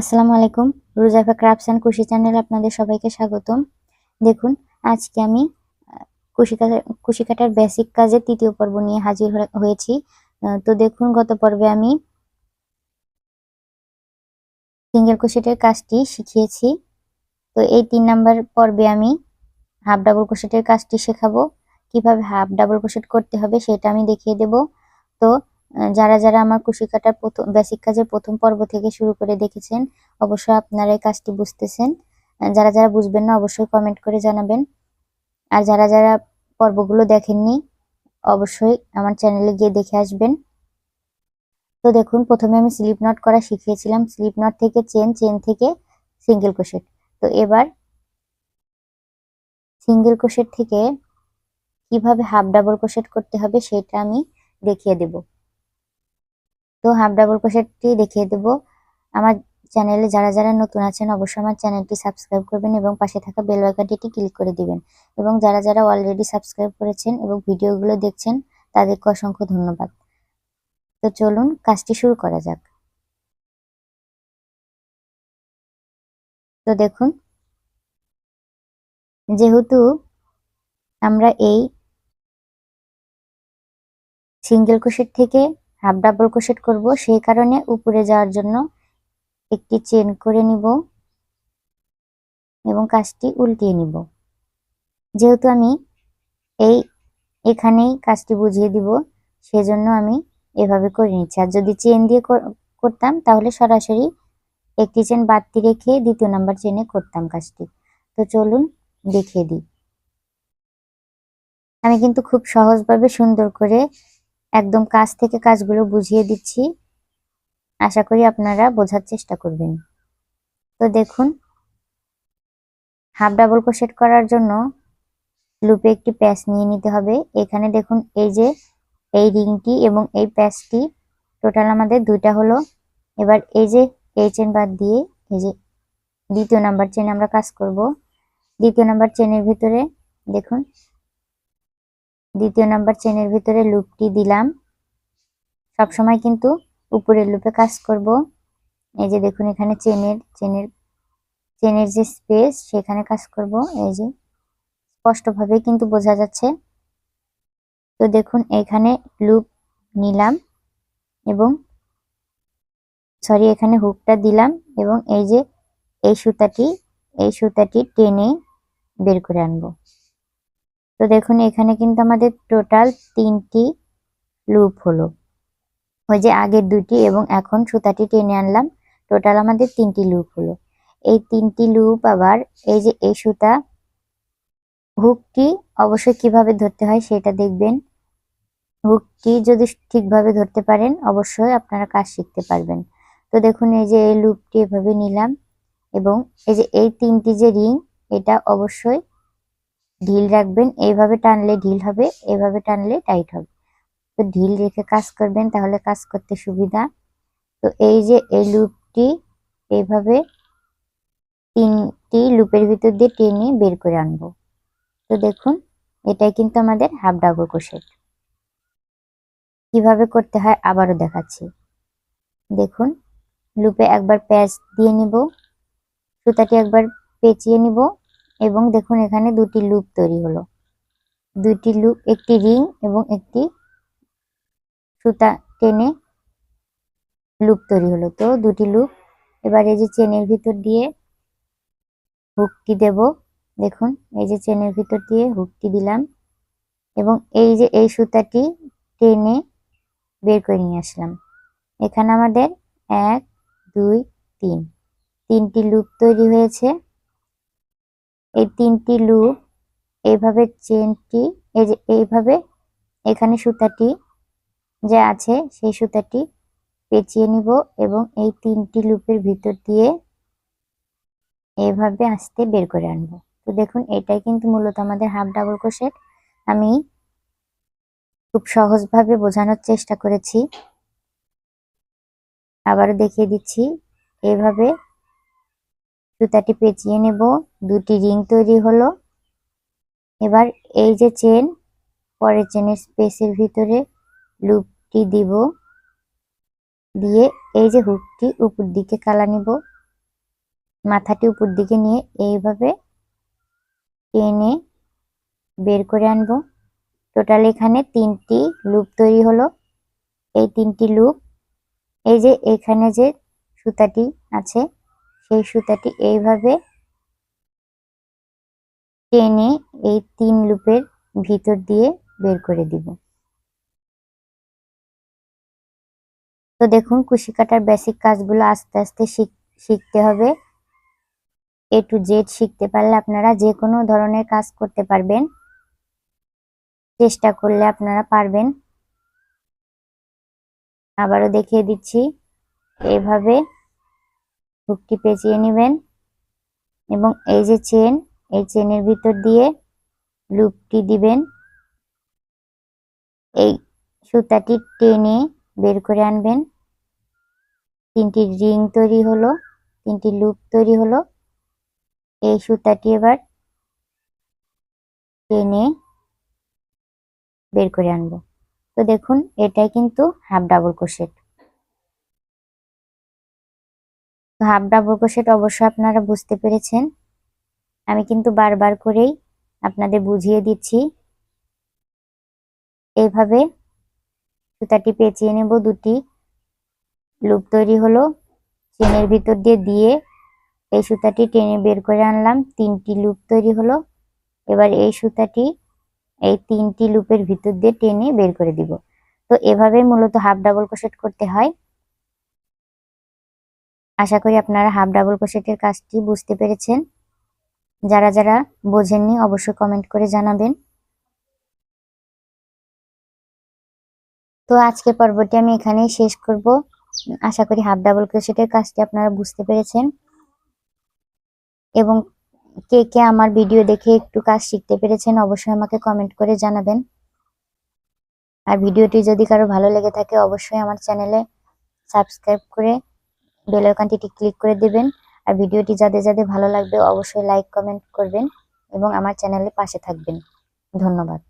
আসসালামু আলাইকুম। রুজাফা crafts and কুশি চ্যানেলে আপনাদের সবাইকে স্বাগতম। দেখুন, আজকে আমি কুশি কুশি কাটার বেসিক কাজের তৃতীয় পর্ব নিয়ে হাজির হয়ে- হয়েছি। তো দেখুন, গত পর্বে আমি সিঙ্গেল ক্রোশেটের কাজটি শিখিয়েছি। তো এই তিন নাম্বার পর্বে আমি হাফ ডাবল ক্রোশেটের কাজটি শেখাবো। কীভাবে হাফ ডাবল ক্রোশেট করতে হবে সেটা আমি দেখিয়ে দেব। তো যারা যারা আমার কুশি কাটার প্রথম বেসিক কাজের প্রথম পর্ব থেকে শুরু করে দেখেছেন, অবশ্যই আপনারা এই কাজটি বুঝতেছেন। যারা যারা বুঝবেন না, অবশ্যই কমেন্ট করে জানাবেন। আর যারা যারা পর্বগুলো দেখেননি, অবশ্যই আমার চ্যানেলে গিয়ে দেখে আসবেন। তো দেখুন, প্রথমে আমি স্লিপ নট করা শিখিয়েছিলাম। স্লিপ নট থেকে চেন চেন থেকে সিঙ্গেল ক্রোশেট তো এবার সিঙ্গেল ক্রোশেট থেকে কীভাবে হাফ ডাবল ক্রোশেট করতে হবে, সেটা আমি দেখিয়ে দেব। তো হাফ ডাবল ক্রোশেটটি দেখিয়ে দেব। আমার চ্যানেলে যারা যারা নতুন আছেন, অবশ্যই আমার চ্যানেলটি সাবস্ক্রাইব করবেন এবং পাশে থাকা বেল আইকনটি ক্লিক করে দিবেন। এবং যারা যারা অলরেডি সাবস্ক্রাইব করেছেন এবং ভিডিওগুলো দেখছেন, তাদেরকে অসংখ্য ধন্যবাদ। তো চলুন, কাজটি শুরু করা যাক। তো দেখুন, যেহেতু আমরা এই সিঙ্গেল ক্রোশেট থেকে হাফ ডাবল ক্রোশেট করব। সেই কারণে উপরে যাওয়ার জন্য একটি চেন করে নিব এবং কাজটি উল্টিয়ে নিব। যেহেতু আমি এই এখানেই কাজটি বুঝিয়ে দিব, সেজন্য আমি এভাবে করে নিচ্ছি। আর যদি চেন দিয়ে কর- করতাম, তাহলে সরাসরি একটি চেন বাড়তি রেখে দ্বিতীয় নাম্বার চেনে করতাম কাজটি। তো চলুন দেখিয়ে দিই। আমি কিন্তু খুব সহজভাবে সুন্দর করে একদম কাজ থেকে কাজগুলো বুঝিয়ে দিচ্ছি। আশা করি আপনারা বোঝার চেষ্টা করবেন। তো দেখুন, হাফ ডাবল ক্রোশেট করার জন্য লুপে একটি প্যাচ নিয়ে নিতে হবে। এখানে দেখুন, এই যে এই রিংটি এবং এই প্যাচটি টোটাল আমাদের দুইটা হলো। এবার এই যে এই চেন বাদ দিয়ে এই যে দ্বিতীয় নাম্বার চেন আমরা কাজ করব। দ্বিতীয় নাম্বার চেনের ভিতরে দেখুন দ্বিতীয় নাম্বার চেনের ভিতরে লুপটি দিলাম। সব সময় কিন্তু উপরের লুপে কাজ করব। এই যে দেখুন এখানে চেনের চেনের চেনের যে স্পেস সেখানে কাজ করব। এই যে স্পষ্টভাবে কিন্তু বোঝা যাচ্ছে। তো দেখুন এখানে লুপ নিলাম এবং সরি এখানে হুকটা দিলাম এবং এই যে এই সুতাটি এই সুতাটি টেনে বের করে আনব। তো দেখুন, এখানে কিন্তু আমাদের টোটাল তিনটি লুপ হলো। ওই যে আগের দুটি এবং এখন সুতাটি টেনে আনলাম টোটাল আমাদের তিনটি লুপ হলো। এই তিনটি লুপ আবার এই যে এই সুতা হুকটি অবশ্যই কীভাবে ধরতে হয় সেটা দেখবেন। হুকটি যদি ঠিকভাবে ধরতে পারেন, অবশ্যই আপনারা কাজ শিখতে পারবেন। তো দেখুন, এই যে এই লুপটি এভাবে নিলাম এবং এই যে এই তিনটি যে রিং এটা অবশ্যই ঢিল রাখবেন, এইভাবে টানলে ঢিল হবে, এইভাবে টানলে টাইট হবে। তো ঢিল রেখে কাজ করবেন, তাহলে কাজ করতে সুবিধা। তো এই যে এই লুপটি, এইভাবে তিনটি লুপের ভিতর দিয়ে টেনে বের করে আনব। তো দেখুন, এটাই কিন্তু আমাদের হাফ ডাবল ক্রোশেট। কীভাবে করতে হয় আবারও দেখাচ্ছি। দেখুন, লুপে একবার প্যাচ দিয়ে নিব, সুতাটি একবার পেঁচিয়ে নিব এবং দেখুন এখানে দুটি লুপ তৈরি হলো। দুটি লুপ, একটি রিং এবং একটি সুতা টেনে লুপ তৈরি হলো। তো দুটি লুপ, এবার এই যে চেনের ভিতর দিয়ে হুকটি দেব, দেখুন এই যে চেনের ভিতর দিয়ে হুকটি দিলাম এবং এই যে এই সুতাটি টেনে বের করে নিয়ে আসলাম। এখানে আমাদের এক, দুই, তিন, তিনটি লুপ তৈরি হয়েছে। এই তিনটি লুপ এইভাবে চেনটি এই যে এইভাবে এখানে সুতাটি যে আছে, সেই সুতাটি পেঁচিয়ে নিব এবং এই তিনটি লুপের ভিতর দিয়ে এভাবে আসতে বের করে আনব। তো দেখুন, এটাই কিন্তু মূলত আমাদের হাফ ডাবল ক্রোশেট আমি খুব সহজভাবে বোঝানোর চেষ্টা করেছি। আবারও দেখিয়ে দিচ্ছি। এভাবে সুতাটি পেঁচিয়ে নেব। দুটি রিং তৈরি হলো। এবার এই যে চেন, পরের চেনের স্পেসের ভিতরে লুপটি দিব। দিয়ে এই যে হুকটি উপর দিকে কালা নিব। মাথাটি উপর দিকে নিয়ে এইভাবে টেনে বের করে আনব। টোটাল এখানে তিনটি লুপ তৈরি হলো। এই তিনটি লুপ, এই যে এখানে যে সুতাটি আছে সেই সুতাটি এইভাবে টেনে এই তিন লুপের ভিতর দিয়ে বের করে দিব। তো দেখুন, কুশি কাটার বেসিক কাজগুলো আস্তে আস্তে শিখতে হবে। এ টু জেড শিখতে পারলে আপনারা যে কোনো ধরনের কাজ করতে পারবেন। চেষ্টা করলে আপনারা পারবেন। আবারও দেখিয়ে দিচ্ছি। এইভাবে হুকটি পেঁচিয়ে নেবেন এবং এই যে চেন, এই চেনের ভিতর দিয়ে লুপটি দিবেন। এই সুতাটি টেনে বের করে আনবেন। তিনটি রিং তৈরি হলো, তিনটি লুপ তৈরি হলো। এই সুতাটি এবার টেনে বের করে আনব। তো দেখুন, এটাই কিন্তু half double crochet. Half double crochet অবশ্যই আপনারা বুঝতে পেরেছেন। আমি কিন্তু বারবার করেই আপনাদের বুঝিয়ে দিচ্ছি। এইভাবে সুতাটি পেঁচিয়ে নেব, দুটি লুপ তৈরি হলো। চেনের ভিতর দিয়ে দিয়ে এই সুতাটি টেনে বের করে আনলাম, তিনটি লুপ তৈরি হলো। এবার এই সুতাটি এই তিনটি লুপের ভিতর দিয়ে টেনে বের করে দিব। তো এভাবে মূলত হাফ ডাবল ক্রোশেট করতে হয়। আশা করি আপনারা হাফ ডাবল ক্রোশেটের কাজটি বুঝতে পেরেছেন। যারা যারা বোঝেননি, অবশ্যই কমেন্ট করে জানাবেন। তো আজকে পর্বটি আমি এখানেই শেষ করব। আশা করি হাফ ডাবল ক্রোশেটের কাজটি আপনারা বুঝতে পেরেছেন। এবং কে কে আমার ভিডিও দেখে একটু কাজ শিখতে পেরেছেন, অবশ্যই আমাকে কমেন্ট করে জানাবেন। আর ভিডিওটি যদি কারও ভালো লেগে থাকে, অবশ্যই আমার চ্যানেলে সাবস্ক্রাইব করে বেল আইকনটি ক্লিক করে দিবেন। আর ভিডিওটি যাদের যাদের ভালো লাগবে, অবশ্যই লাইক, কমেন্ট করবেন এবং আমার চ্যানেলের পাশে থাকবেন। ধন্যবাদ।